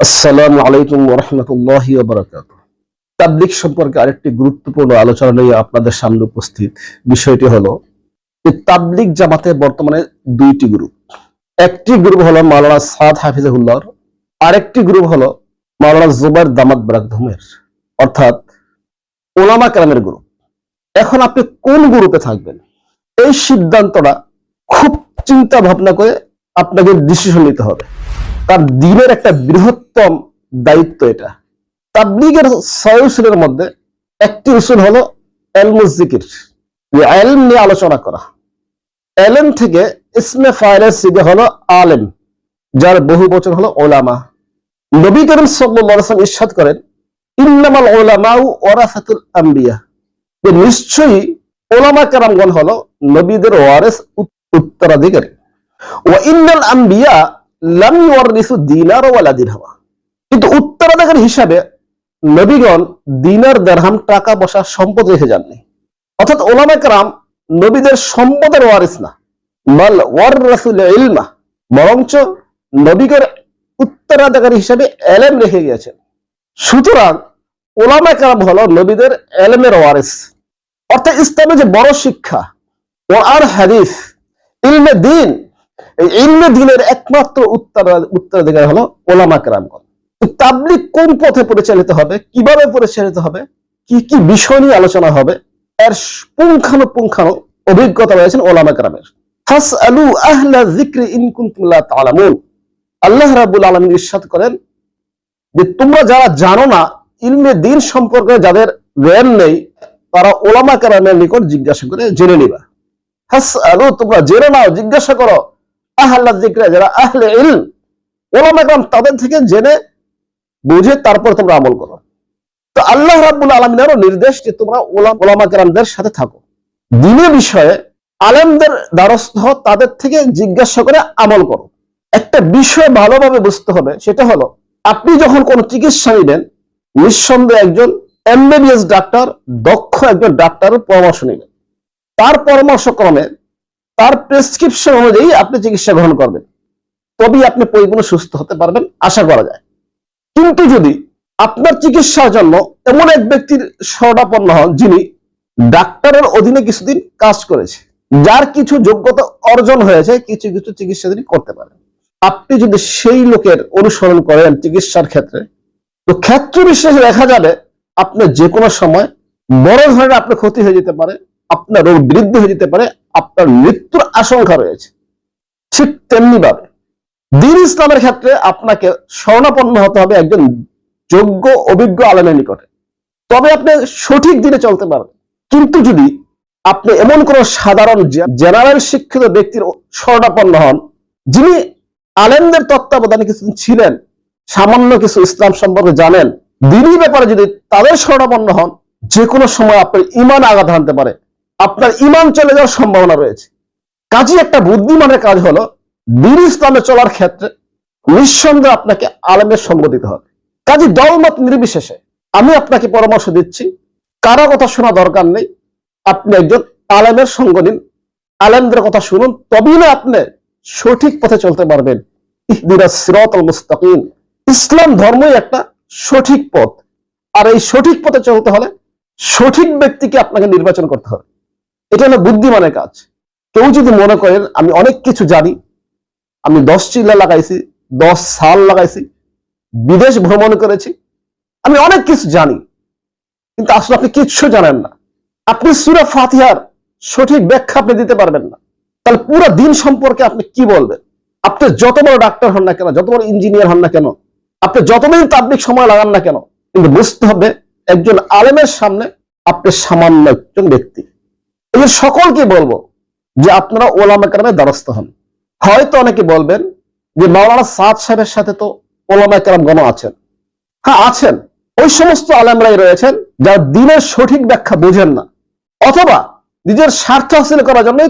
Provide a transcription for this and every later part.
আসসালামু আলাইকুম রহমতুল্লাহ বারাকাত তাবলিক সম্পর্কে আরেকটি গুরুত্বপূর্ণ আলোচনা নিয়ে আপনাদের সামনে উপস্থিত। বিষয়টি হলো যে তাবলিক জামাতে বর্তমানে দুইটি গ্রুপ। একটি গ্রুপ হলো মাওলানা সাদ হাফিজাহুল্লাহর, আরেকটি গ্রুপ হলো মাওলানা জুবাইর দামাত বারাকধুমের অর্থাৎ ওলামা কালামের গ্রুপ। এখন আপনি কোন গ্রুপে থাকবেন? এই সিদ্ধান্তটা খুব চিন্তা ভাবনা করে আপনাকে ডিসিশন নিতে হবে। তার দিনের একটা বৃহত্তম দায়িত্ব এটা। তাবলিগের ছয় উসুলের মধ্যে একটি উসুল হলো এলমুজিকির যে এলম নিয়ে আলোচনা করা। এলেম থেকে ইসমে ফাইলের সিগে হলো আলেম, যার বহু বচন হলো ওলামা। নবী করিম সাল্লাম ইরশাদ করেন, ইন্নামাল ওলামাউ ওরাফাতুল আম্বিয়া। যে নিশ্চয়ই ওলামা কেরামগণ হলো নবীদের ওয়ারেস উত্তরাধিকারী। ও ইন্নাল আম্বিয়া লাম ইউরিসু দিনার ওয়ালা দিরহামা কিন্তু উত্তরাধিকারী হিসাবে নবীগণ দিনার দেড়হাম টাকা পয়সা সম্পদ রেখে যাননি। অর্থাৎ ওলামা কেরাম নবীদের সম্পদের ওয়ারিস না। মাল ওয়ার রাসুল ইলমা, বরঞ্চ নবীগের উত্তরাধিকারী হিসাবে এলেম রেখে গিয়েছেন। সুতরাং ওলামা কেরাম হলো নবীদের এলেমের ওয়ারিস। অর্থাৎ ইসলামের যে বড় শিক্ষা ও আর হাদিস, ইলমে দিন, এই ইলমে দিনের একমাত্র উত্তর, উত্তরাধিকার হলো ওলামা কেরামগণ। তাবলিক কোন পথে পরিচালিত হবে? কীভাবে পরিচালিত হবে? কি কি বিষয় নিয়ে আলোচনা হবে? এর পুঙ্খানু পুঙ্খানু অভিজ্ঞতা রয়েছেন ওলামা তা'লামুন আল্লাহ রাব্বুল আলামিন ইরশাদ করেন যে, তোমরা যারা জানো না, ইলমে দিন সম্পর্কে যাদের জ্ঞান নেই, তারা ওলামা কেরামের নিকট জিজ্ঞাসা করে জেনে নিবা। ফাসআলু, তোমরা জেনে নাও, জিজ্ঞাসা করো, আহ্লা যারা আহলে ইল ওলামা তাদের থেকে জেনে বুঝে তারপর তোমরা আমল করো। তো আল্লাহ রাব্বুল আলমিনেরও নির্দেশ যে তোমরা ওলামা কেরামদের সাথে থাকো। দিনের বিষয়ে আলেমদের দ্বারস্থ তাদের থেকে জিজ্ঞাসা করে আমল করো। একটা বিষয় ভালোভাবে বুঝতে হবে, সেটা হলো, আপনি যখন কোন চিকিৎসা নিবেন, নিঃসন্দেহে একজন এমবিবিএস ডাক্তার, দক্ষ একজন ডাক্তারের পরামর্শ নিবেন। তার পরামর্শ ক্রমে তার প্রেসক্রিপশন অনুযায়ী আপনি চিকিৎসা গ্রহণ করবেন। তবেই আপনি পরিপূর্ণ সুস্থ হতে পারবেন, আশা করা যায়। কিন্তু যদি আপনার চিকিৎসার জন্য এমন এক ব্যক্তির শরণাপন্ন হন যিনি ডাক্তারের অধীনে কিছুদিন কাজ করেছে, যার কিছু যোগ্যতা অর্জন হয়েছে, কিছু কিছু চিকিৎসা তিনি করতে পারেন। আপনি যদি সেই লোকের অনুসরণ করেন চিকিৎসার ক্ষেত্রে, তো ক্ষেত্র বিশেষে দেখা যাবে আপনার যে কোনো সময় বড় ধরনের আপনার ক্ষতি হয়ে যেতে পারে, আপনার রোগ বৃদ্ধি হয়ে যেতে পারে, আপনার মৃত্যুর আশঙ্কা রয়েছে। ঠিক তেমনি ভাবে দিন ইসলামের ক্ষেত্রে আপনাকে স্বর্ণাপন্ন হতে হবে একজন যোগ্য, অভিজ্ঞ আলেমের নিকটে। তবে আপনি সঠিক দিনে চলতে পারবেন। কিন্তু যদি আপনি এমন কোন সাধারণ জেনারেল শিক্ষিত ব্যক্তির স্বর্ণাপন্ন হন, যিনি আলেমদের তত্ত্বাবধানে কিছুদিন ছিলেন, সামান্য কিছু ইসলাম সম্পর্কে জানেন, দিনই ব্যাপারে যদি তাদের স্বর্ণাপন্ন হন যে কোনো সময় আপনার ইমান আঘাত হানতে পারে। আপনার ইমান চলে যাওয়ার সম্ভাবনা রয়েছে। কাজী একটা বুদ্ধিমানের কাজ হলো দিন ইসলামে চলার ক্ষেত্রে নিঃসন্দেহে আপনাকে আলেমের সঙ্গ দিতে হবে। কাজী দলমত নির্বিশেষে আমি আপনাকে পরামর্শ দিচ্ছি, কারও কথা শোনা দরকার নেই, আপনি একজন আলেমের সঙ্গ নিন। আলেমদের কথা শুনুন, তবেই না আপনি সঠিক পথে চলতে পারবেন। ইহদিনা সিরাতাল মুস্তাকিম। ইসলাম ধর্মই একটা সঠিক পথ। আর এই সঠিক পথে চলতে হলে সঠিক ব্যক্তিকে আপনাকে নির্বাচন করতে হবে। এটা হলো বুদ্ধিমানের কাজ। কেউ যদি মনে করেন, আমি অনেক কিছু জানি আমি দশ চিল্লা লাগাইছি, দশ সাল লাগাইছি, বিদেশ ভ্রমণ করেছি। আমি অনেক কিছু জানি, কিন্তু আসলে আপনি কিচ্ছু জানেন না। আপনি সুরা ফাতিহার সঠিক ব্যাখ্যা আপনি দিতে পারবেন না। তাহলে পুরো দিন সম্পর্কে আপনি কি বলবেন? আপনি যত বড় ডাক্তার হন না কেন, যত বড় ইঞ্জিনিয়ার হন না কেন, আপনি যতদিন তাবলিক সময় লাগান না কেন, কিন্তু বুঝতে হবে একজন আলেমের সামনে আপনি সামান্য একজন ব্যক্তি। এই সকলকে বলব যে আপনারা ওলামা কেরামের দ্বারস্থ হন। হয়তো অনেকে বলবেন যে মাওলানা সাদ সাহেবের সাথে তো ওলামা কেরাম গণ আছেন। হ্যাঁ আছেন। ওই সমস্ত আলেমরাই রয়েছেন যারা দিনের সঠিক ব্যাখ্যা বুঝেন না। অথবা নিজের স্বার্থ হাসিল করার জন্য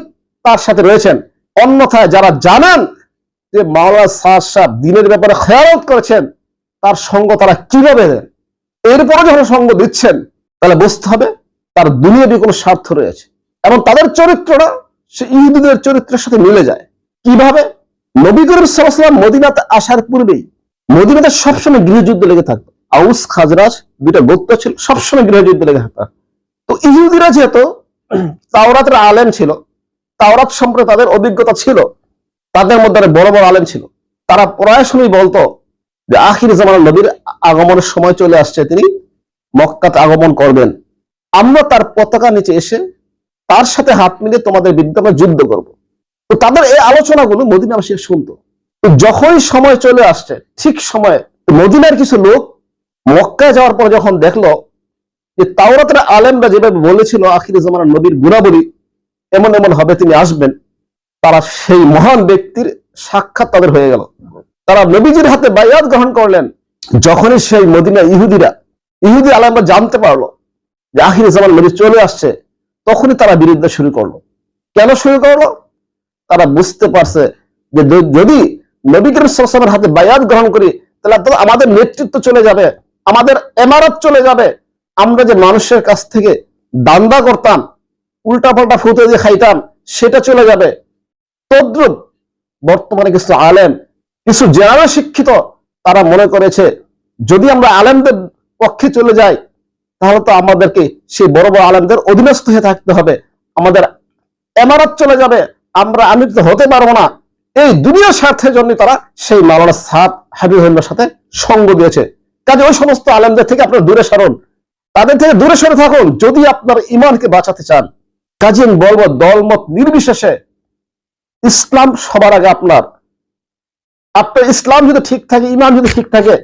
তার সাথে রয়েছেন। অন্যথায় যারা জানেন যে মাওলানা সাদ সাহেব দিনের ব্যাপারে খেয়ালত করেছেন, তার সঙ্গ তারা কীভাবে দেন? এরপরে যখন সঙ্গ দিচ্ছেন, তাহলে বুঝতে হবে তার দুনিয়াবি কোনো স্বার্থ রয়েছে। এবং তাদের চরিত্রটা সে ইহুদিদের চরিত্রের সাথে মিলে যায়। কীভাবে? নবী করিম ওয়াসাল্লাম মদিনাতে আসার পূর্বেই, মদিনাতে সবসময় গৃহযুদ্ধ লেগে থাকতো। আউস, খাজরাজ দুইটা গোত্র ছিল, সবসময় গৃহযুদ্ধ লেগে থাকতো। তো ইহুদিরা যেহেতু তাওরাতের আলেম ছিল, তাওরাত সম্পর্কে তাদের অভিজ্ঞতা ছিল, তাদের মধ্যে বড় বড় আলেম ছিল। তারা প্রায় সময় বলতো যে আখির জামানের নবীর আগমনের সময় চলে আসছে, তিনি মক্কাতে আগমন করবেন। আমরা তার পতাকা নিচে এসে তার সাথে হাত মিলিয়ে তোমাদের আমরা যুদ্ধ করব। তো তাদের এই আলোচনাগুলো মদিনাবাসী শুনতো। তো যখনই সময় চলে আসছে, ঠিক সময়ে মদিনার কিছু লোক মক্কায় যাওয়ার পর যখন দেখল যে তাওরাতের আলেমরা যেভাবে বলেছিল, আখির জামানের নবীর গুণাবলী, এমন এমন হবে তিনি আসবেন, তারা সেই মহান ব্যক্তির সাক্ষাৎ তাদের হয়ে গেল। তারা নবীজির হাতে বায়াত গ্রহণ করলেন। যখনই সেই মদিনা ইহুদিরা, ইহুদি আলেমরা জানতে পারল যে আখির জামান নবী চলে আসছে, তখনই তারা বিরুদ্ধে শুরু করল। কেন শুরু করল? তারা বুঝতে পারছে যে যদি নবী করিম হাতে বায়াত গ্রহণ করি, তাহলে আমাদের নেতৃত্ব চলে যাবে, আমাদের এমারত চলে যাবে। আমরা যে মানুষের কাছ থেকে দান্দা করতাম উল্টা পাল্টা ফুটে যে খাইতাম, সেটা চলে যাবে। তদ্রুপ বর্তমানে কিছু আলেম, কিছু জেনারেল শিক্ষিত, তারা মনে করেছে, যদি আমরা আলেমদের পক্ষে চলে যাই, তাহলে তো আমাদেরকে সেই বড় বড় আলেমদের অধীনস্থ হয়ে থাকতে হবে। আমাদের এমারত চলে যাবে। আমরা আমি তো হতে পারব না। এই দুনিয়ার স্বার্থের জন্য তারা সেই মাওলানা সাদ হাবিবুল্লার সাথে সঙ্গ দিয়েছে। কাজে ওই সমস্ত আলেমদের থেকে আপনার দূরে সরুন। তাদের থেকে দূরে সরে থাকুন, যদি আপনার ইমানকে বাঁচাতে চান। কাজে আমি বলব, দলমত নির্বিশেষে ইসলাম সবার আগে আপনার। আপনার ইসলাম যদি ঠিক থাকে ইমান যদি ঠিক থাকে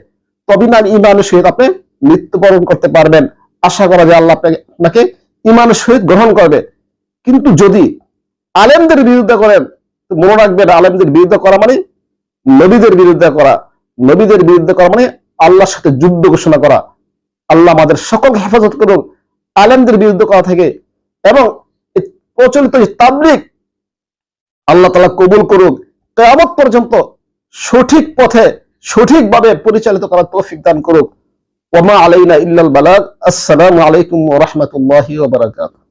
তবে না ইমানের সহিত আপনি মৃত্যুবরণ করতে পারবেন। আশা করা যায় আল্লাহ আপনাকে আপনাকে ইমানের সহিত গ্রহণ করবে। কিন্তু যদি আলেমদের বিরুদ্ধে করেন মনে রাখবেন আলেমদের বিরুদ্ধে করা মানে নবীদের বিরুদ্ধে করা। নবীদের বিরুদ্ধে করা মানে আল্লাহর সাথে যুদ্ধ ঘোষণা করা। আল্লাহ আমাদের সকল হেফাজত করুন, আলেমদের বিরুদ্ধে করা থেকে। এবং প্রচলিত যে তাবলিগ আল্লাহ তালা কবুল করুক, কেয়ামত পর্যন্ত সঠিক পথে, সঠিকভাবে পরিচালিত করার তৌফিক দান করুক। ওমা আলাইনা ইল্লাল বালাগ। আসসালামু আলাইকুম ওয়া রাহমাতুল্লাহি ওয়া বারাকাতুহু।